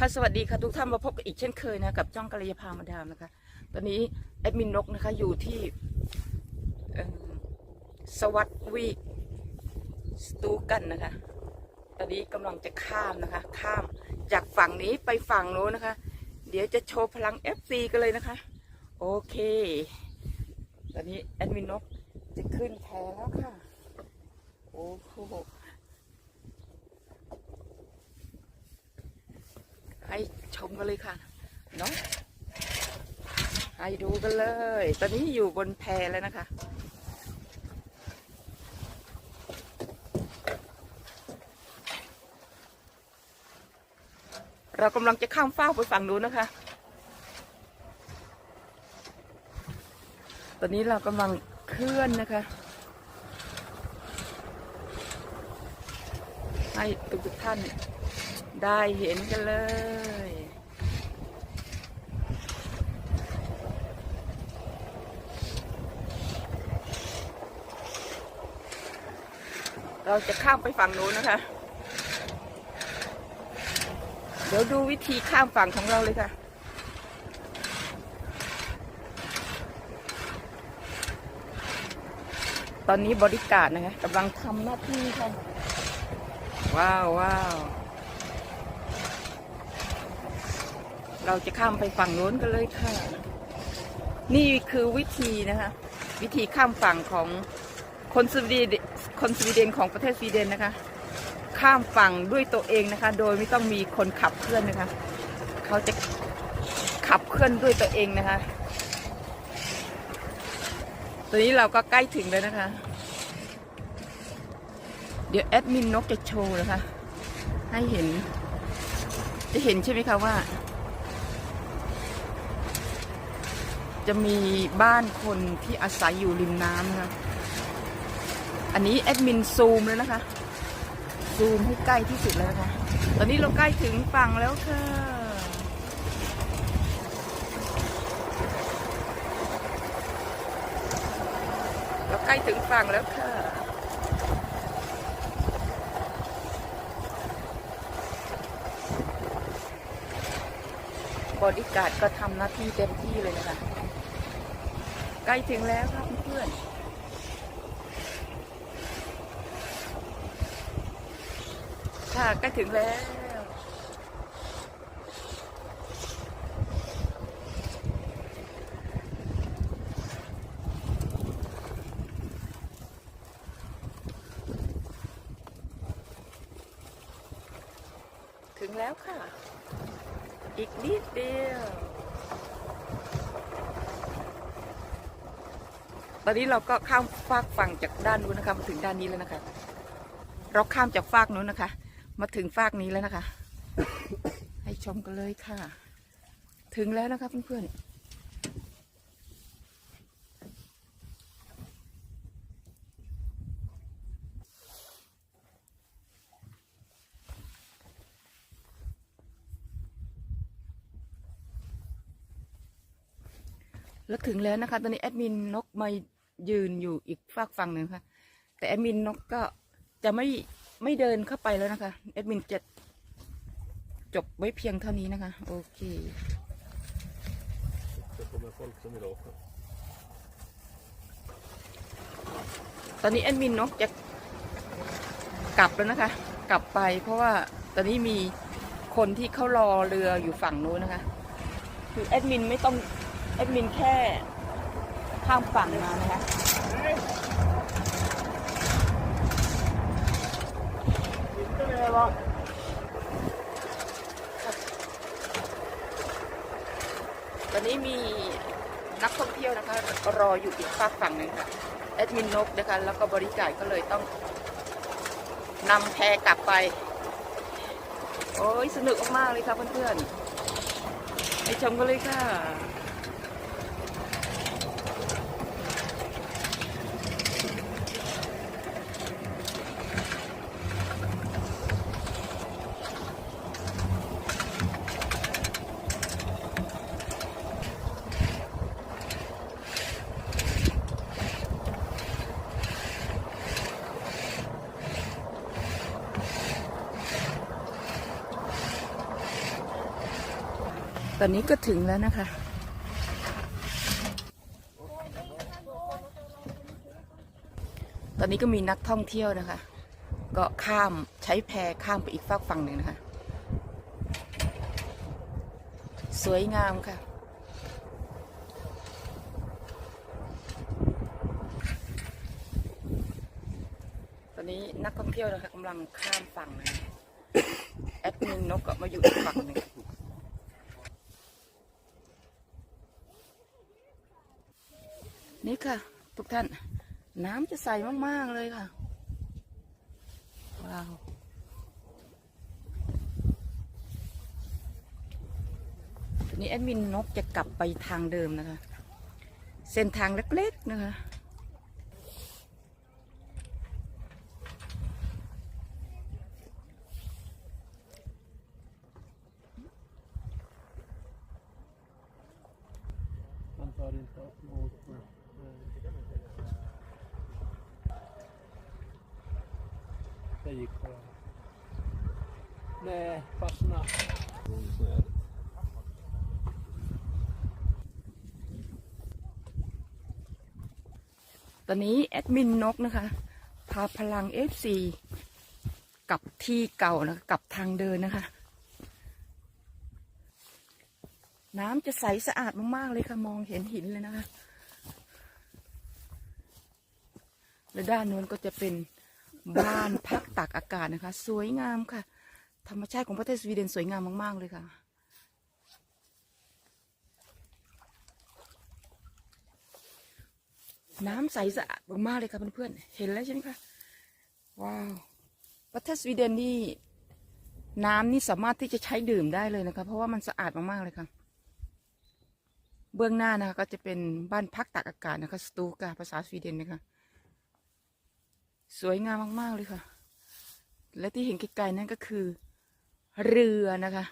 ค่ะสวัสดีค่ะทุกท่านมาพบกันอีกเช่นเคยนะกับจ้องกัลยาภามาดามนะคะ ตอนนี้แอดมินนกนะคะอยู่ที่สวัสดวีสตูกันนะคะ ตอนนี้กำลังจะข้ามนะคะ ข้ามจากฝั่งนี้ไปฝั่งโน้นนะคะ เดี๋ยวจะโชว์พลัง FC กันเลยนะคะ โอเค ตอนนี้แอดมินนกจะขึ้นแพแล้วค่ะ โอ้โห ให้ชมกันเลยค่ะเนาะให้ดูกันเลย ตอนนี้อยู่บนแพแล้วนะคะ เรากำลังจะข้ามฟ้ากไปฝั่งนู้นนะคะ ตอนนี้เรากำลังเคลื่อนนะคะ ให้ทุกท่าน ได้เห็นกันเลย เราจะข้ามไปฝั่งนู้นนะคะ เดี๋ยวดูวิธีข้ามฝั่งของเราเลยค่ะตอนนี้บริการนะคะกำลังทำหน้าที่ค่ะ ว้าวว้าว เราจะข้ามไปฝั่งโน้นกันเลยค่ะ นี่คือวิธีนะคะ วิธีข้ามฝั่งของคนสวีเดนคนสวีเดนของประเทศสวีเดนนะคะ ข้ามฝั่งด้วยตัวเองนะคะ โดยไม่ต้องมีคนขับเคลื่อนนะคะ เขาจะขับเคลื่อนด้วยตัวเองนะคะ ตอนนี้เราก็ใกล้ถึงแล้วนะคะ เดี๋ยวแอดมินนกจะโชว์นะคะ ให้เห็น จะเห็นใช่ไหมคะว่า จะมีบ้านคนที่อาศัยอยู่ริมน้ำนะคะ อันนี้แอดมินซูมเลยนะคะ ซูมให้ใกล้ที่สุดแล้วนะคะ ตอนนี้เราใกล้ถึงฝั่งแล้วค่ะ เราใกล้ถึงฝั่งแล้วค่ะบอดี้การ์ดก็ทำหน้าที่เต็มที่เลยนะคะ ใกล้ถึงแล้วครับเพื่อนค่ะใกล้ถึงแล้วถึงแล้วค่ะ อีกนิดเดียว ตอนนี้เราก็ข้ามฟากฝั่งจากด้านนู้นนะคะมาถึงด้านนี้แล้วนะคะ เราข้ามจากฟากนู้นนะคะ มาถึงฟากนี้แล้วนะคะ ให้ชมกันเลยค่ะ ถึงแล้วนะคะเพื่อนๆแล้วถึงแล้วนะคะ ตอนนี้แอดมินนกมา ยืนอยู่อีกฝากฝั่งหนึ่งค่ะ แต่แอดมินนกก็จะไม่ไม่เดินเข้าไปแล้วนะคะแอดมินจะจบไว้เพียงเท่านี้นะคะ โอเค ตอนนี้แอดมินนกจะกลับแล้วนะคะ กลับไปเพราะว่าตอนนี้มีคนที่เขารอเรืออยู่ฝั่งนู้นนะคะ คือแอดมินไม่ต้องแอดมินแค่ ข้ามฝั่งมานะคะตอนนี้มีนักท่องเที่ยวนะคะ รออยู่อีกฝากฝั่งหนึ่งค่ะแอดมินนกนะคะ แล้วก็บริการก็เลยต้องนำแพกลับไป โอ้ยสนุกมากเลยค่ะเพื่อนๆไปชมกันเลยค่ะ ตอนนี้ก็ถึงแล้วนะคะ ตอนนี้ก็มีนักท่องเที่ยวนะคะ ก็ข้ามใช้แพข้ามไปอีกฝากฝั่งหนึ่งนะคะ สวยงามค่ะตอนนี้นักท่องเที่ยวนะคะกำลังข้ามฝั่งนะคะแอดมินนกก็มาอยู่อีกฝั่งหนึ่ง นี่ค่ะ ทุกท่าน น้ำจะใสมาก ๆ เลยค่ะ ว้าว นี้แอดมินนกจะกลับไปทางเดิมนะคะ เส้นทางเล็ก ๆ นะคะ Det gick bra. Nej, fastna. ตอนนี้แอดมินนกนะคะ พาพลัง FC กลับที่เก่านะะกลับทางเดินนะคะ น้ำจะใสสะอาดมากๆเลยค่ะ มองเห็นหินเลยนะคะ และด้านโน้นก็จะเป็น บ้านพักตากอากาศนะคะ สวยงามค่ะ ธรรมชาติของประเทศสวีเดนสวยงามมาก ๆ เลยค่ะ น้ำใสสะอาดมากเลยค่ะเพื่อนๆเห็นแล้วใช่ไหมคะว้าวประเทศสวีเดนนี่น้ำนี่สามารถที่จะใช้ดื่มได้เลยนะคะ เพราะว่ามันสะอาดมากๆเลยค่ะเบื้องหน้านะคะก็จะเป็นบ้านพักตากอากาศนะคะสตูกาภาษาสวีเดนนะคะ สวยงามมาก ๆ เลยค่ะ และที่เห็นไกลๆนั่นก็คือ เรือนะคะ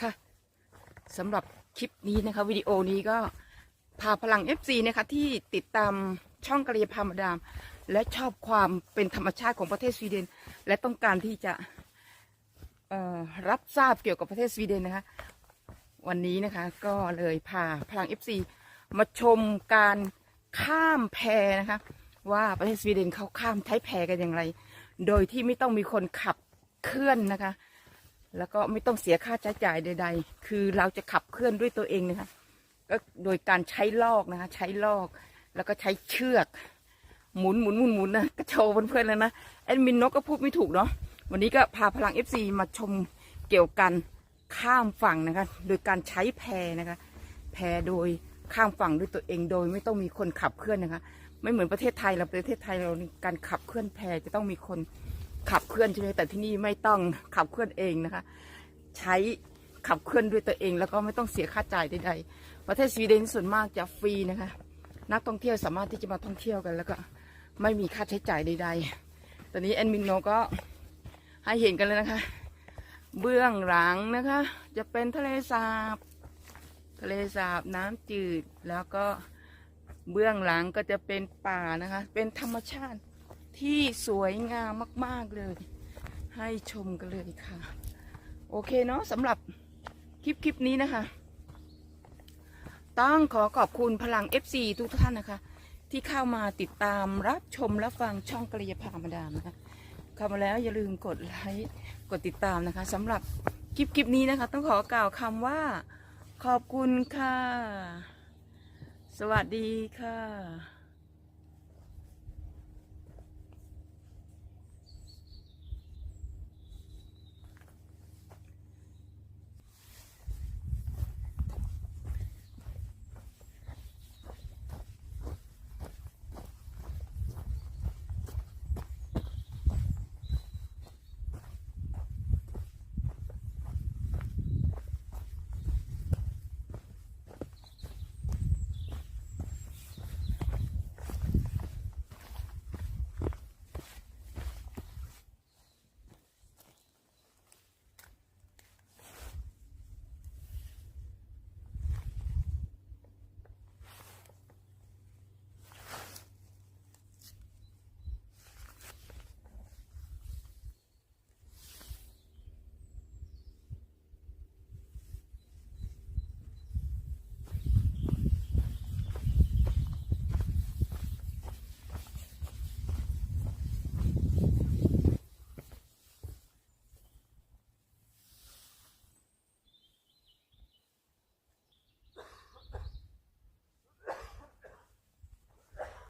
ค่ะสำหรับคลิปนี้นะคะ วิดีโอนี้ก็พาพลัง FC นะคะที่ติดตามช่องกระยาพามาดาม และชอบความเป็นธรรมชาติของประเทศสวีเดน และต้องการที่จะรับทราบเกี่ยวกับประเทศสวีเดนนะคะ วันนี้นะคะก็เลยพาพลัง FC มาชมการ ข้ามแพนะคะ ว่าประเทศสวีเดนเขาข้ามใช้แพกันอย่างไร โดยที่ไม่ต้องมีคนขับเคลื่อนนะคะ แล้วก็ไม่ต้องเสียค่าใช้จ่ายใด ๆ คือเราจะขับเคลื่อนด้วยตัวเองนะคะก็โดยการใช้ลอกนะคะ ใช้ลอกแล้วก็ใช้เชือก หมุนหมุนหมุนหมุนนะก็โชว์เพื่อนๆแล้วนะแอดมินนกก็พูดไม่ถูกเนาะวันนี้ก็พาพลัง FC มาชมเกี่ยวกันข้ามฝั่งนะคะ โดยการใช้แพนะคะ แพโดย ข้ามฝั่งด้วยตัวเองโดยไม่ต้องมีคนขับเคลื่อนนะคะ ไม่เหมือนประเทศไทยเราประเทศไทยเราการขับเคลื่อนแพจะต้องมีคนขับเคลื่อนใช่ไหมแต่ที่นี่ไม่ต้องขับเคลื่อนเองนะคะ ใช้ขับเคลื่อนด้วยตัวเอง แล้วก็ไม่ต้องเสียค่าจ่ายใดๆประเทศสวีเดนส่วนมากจะฟรีนะคะ นักท่องเที่ยวสามารถที่จะมาท่องเที่ยวกัน แล้วก็ไม่มีค่าใช้จ่ายใด ๆ ตอนนี้แอนมินโนก็ให้เห็นกันเลยนะคะ เบื้องหลังนะคะ จะเป็นทะเลสาบ ทะเลสาบน้ำจืดแล้วก็เบื้องหลังก็จะเป็นป่านะคะ เป็นธรรมชาติที่สวยงามมาก ๆ เลย ให้ชมกันเลยค่ะ โอเคเนาะสำหรับคลิปคลิปนี้นะคะ ต้องขอขอบคุณพลัง FC ทุกท่านนะคะ ที่เข้ามาติดตามรับชมและฟังช่องกระยาพามาดามนะคะเข้ามาแล้วอย่าลืมกดไลค์กดติดตามนะคะสำหรับคลิปคลิปนี้นะคะ ต้องขอกล่าวคำว่า ขอบคุณค่ะ สวัสดีค่ะ